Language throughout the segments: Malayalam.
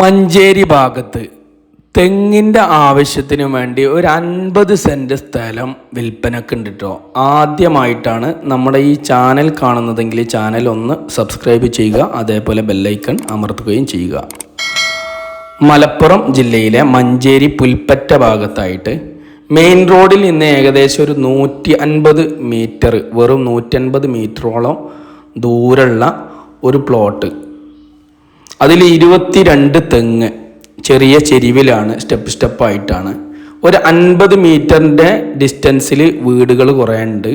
മഞ്ചേരി ഭാഗത്ത് തെങ്ങിന്റെ ആവശ്യത്തിന് വേണ്ടി ഒരു അൻപത് സെന്റ് സ്ഥലം വിൽപ്പനക്ക് ഉണ്ട് ആദ്യമായിട്ടാണ് നമ്മുടെ ഈ ചാനൽ കാണുന്നതെങ്കിൽ ചാനൽ ഒന്ന് സബ്സ്ക്രൈബ് ചെയ്യുക അതേപോലെ ബെല്ലൈക്കൺ അമർത്തുകയും ചെയ്യുക. മലപ്പുറം ജില്ലയിലെ മഞ്ചേരി പുൽപ്പറ്റ ഭാഗത്തായിട്ട് മെയിൻ റോഡിൽ നിന്ന് ഏകദേശം ഒരു നൂറ്റി അൻപത് മീറ്റർ വെറും നൂറ്റൻപത് മീറ്ററോളം ദൂരമുള്ള ഒരു പ്ലോട്ട് അതിൽ ഇരുപത്തിരണ്ട് തെങ്ങ് ചെറിയ ചെരിവിലാണ് സ്റ്റെപ്പ് സ്റ്റെപ്പായിട്ടാണ്. ഒരു അൻപത് മീറ്ററിന്റെ ഡിസ്റ്റൻസിൽ വീടുകൾ കുറേ ഉണ്ട്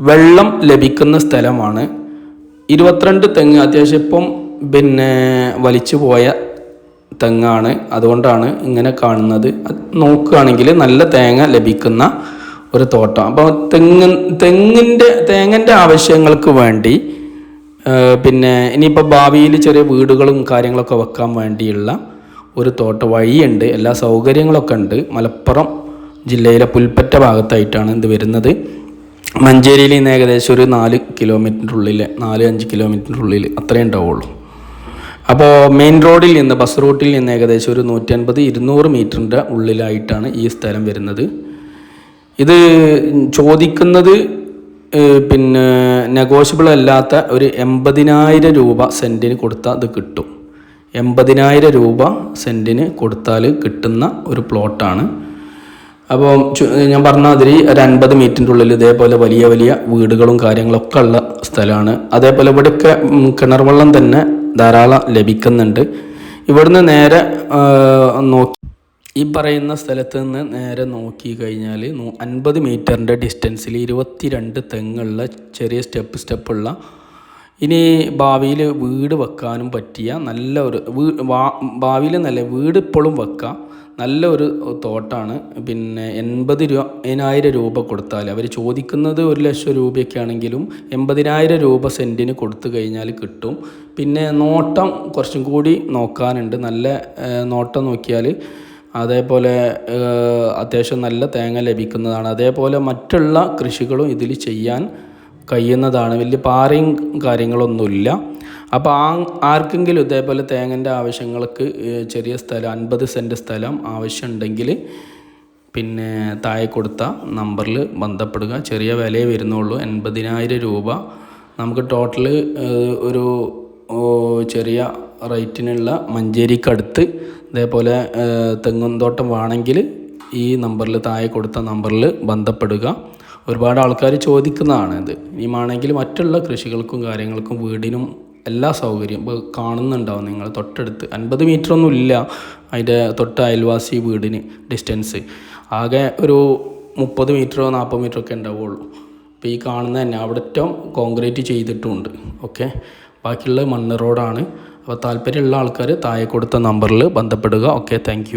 വെള്ളം ലഭിക്കുന്ന സ്ഥലമാണ്. ഇരുപത്തിരണ്ട് തെങ്ങ് അത്യാവശ്യം ഇപ്പം പിന്നെ വലിച്ചു പോയ തെങ്ങാണ്. അതുകൊണ്ടാണ് ഇങ്ങനെ കാണുന്നത്. നോക്കുകയാണെങ്കിൽ നല്ല തേങ്ങ ലഭിക്കുന്ന ഒരു തോട്ടം. അപ്പോൾ തെങ്ങ് തെങ്ങിന്റെ തേങ്ങന്റെ ആവശ്യങ്ങൾക്ക് വേണ്ടി പിന്നെ ഇനിയിപ്പോൾ ഭാവിയിൽ ചെറിയ വീടുകളും കാര്യങ്ങളൊക്കെ വെക്കാൻ വേണ്ടിയുള്ള ഒരു തോട്ട വഴിയുണ്ട്. എല്ലാ സൗകര്യങ്ങളൊക്കെ ഉണ്ട്. മലപ്പുറം ജില്ലയിലെ പുൽപ്പറ്റ ഭാഗത്തായിട്ടാണ് ഇത് വരുന്നത്. മഞ്ചേരിയിൽ നിന്ന് ഏകദേശം ഒരു നാല് കിലോമീറ്റർ ഉള്ളിൽ നാല് അഞ്ച് കിലോമീറ്റർ ഉള്ളിൽ അത്രേ ഉണ്ടാവുള്ളൂ. അപ്പോൾ മെയിൻ റോഡിൽ നിന്ന് ബസ് റൂട്ടിൽ നിന്ന് ഏകദേശം ഒരു നൂറ്റൻപത് ഇരുന്നൂറ് മീറ്ററിന്റെ ഉള്ളിലായിട്ടാണ് ഈ സ്ഥലം വരുന്നത്. ഇത് ചോദിക്കുന്നത് പിന്നെ നെഗോഷ്യബിൾ അല്ലാത്ത ഒരു എൺപതിനായിരം രൂപ സെന്റിന് കൊടുത്താൽ അത് കിട്ടും. എൺപതിനായിരം രൂപ സെന്റിന് കൊടുത്താൽ കിട്ടുന്ന ഒരു പ്ലോട്ടാണ് അപ്പോൾ ഞാൻ പറഞ്ഞ മാതിരി ഒരു അൻപത് മീറ്ററിന്റെ ഉള്ളിൽ ഇതേപോലെ വലിയ വലിയ വീടുകളും കാര്യങ്ങളൊക്കെ ഉള്ള സ്ഥലമാണ്. അതേപോലെ ഇവിടെയൊക്കെ കിണർ വെള്ളം തന്നെ ധാരാളം ലഭിക്കുന്നുണ്ട്. ഇവിടുന്ന് നേരെ നോക്കി ഈ പറയുന്ന സ്ഥലത്ത് നിന്ന് നേരെ നോക്കി കഴിഞ്ഞാൽ അൻപത് മീറ്ററിന്റെ ഡിസ്റ്റൻസിൽ ഇരുപത്തിരണ്ട് തെങ്ങുള്ള ചെറിയ സ്റ്റെപ്പ് സ്റ്റെപ്പുള്ള ഇനി ഭാവിയിൽ വീട് വെക്കാനും പറ്റിയ നല്ല ഒരു ഭാവിയിൽ നല്ല വീട് ഇപ്പോഴും വെക്കാം. നല്ല ഒരു തോട്ടാണ്. പിന്നെ എൺപത് രൂപ എണ്ണായിരം രൂപ കൊടുത്താൽ അവർ ചോദിക്കുന്നത് ഒരു ലക്ഷം രൂപയൊക്കെ ആണെങ്കിലും എൺപതിനായിരം രൂപ സെന്റിന് കൊടുത്തു കഴിഞ്ഞാൽ കിട്ടും. പിന്നെ നോട്ടം കുറച്ചും കൂടി നോക്കാനുണ്ട്. നല്ല നോട്ടം നോക്കിയാൽ അതേപോലെ അത്യാവശ്യം നല്ല തേങ്ങ ലഭിക്കുന്നതാണ്. അതേപോലെ മറ്റുള്ള കൃഷികളും ഇതിൽ ചെയ്യാൻ കഴിയുന്നതാണ്. വലിയ പാറയും കാര്യങ്ങളൊന്നുമില്ല. അപ്പോൾ ആ ആർക്കെങ്കിലും ഇതേപോലെ തേങ്ങന്റെ ആവശ്യങ്ങൾക്ക് ചെറിയ സ്ഥലം അൻപത് സെന്റ് സ്ഥലം ആവശ്യമുണ്ടെങ്കിൽ പിന്നെ താഴെ കൊടുത്ത നമ്പറിൽ ബന്ധപ്പെടുക. ചെറിയ വിലയെ വരുന്നുള്ളൂ. എൺപതിനായിരം രൂപ. നമുക്ക് ടോട്ടൽ ഒരു ചെറിയ റേറ്റിനുള്ള മഞ്ചേരിക്കടുത്ത് ഇതേപോലെ തെങ്ങുംതോട്ടം വേണമെങ്കിൽ ഈ നമ്പറിൽ താഴെ കൊടുത്ത നമ്പറിൽ ബന്ധപ്പെടുക. ഒരുപാട് ആൾക്കാർ ചോദിക്കുന്നതാണ് ഇത്. ഇനിയുമാണെങ്കിൽ മറ്റുള്ള കൃഷികൾക്കും കാര്യങ്ങൾക്കും വീടിനും എല്ലാ സൗകര്യവും ഇപ്പോൾ കാണുന്നുണ്ടാവും നിങ്ങൾ തൊട്ടടുത്ത്. അൻപത് മീറ്റർ ഒന്നും ഇല്ല അതിന്റെ തൊട്ട് അയൽവാസി വീടിന് ഡിസ്റ്റൻസ് ആകെ ഒരു മുപ്പത് മീറ്ററോ നാൽപ്പത് മീറ്ററോ ഒക്കെ ഉണ്ടാവുള്ളൂ. അപ്പോൾ ഈ കാണുന്ന തന്നെ അവിടെ ഏറ്റവും കോൺക്രീറ്റ് ചെയ്തിട്ടുമുണ്ട് ഓക്കെ ബാക്കിയുള്ള മണ്ണ് റോഡാണ് അപ്പോൾ താല്പര്യമുള്ള ആൾക്കാർ താഴെ കൊടുത്ത നമ്പറിൽ ബന്ധപ്പെടുക. Okay thank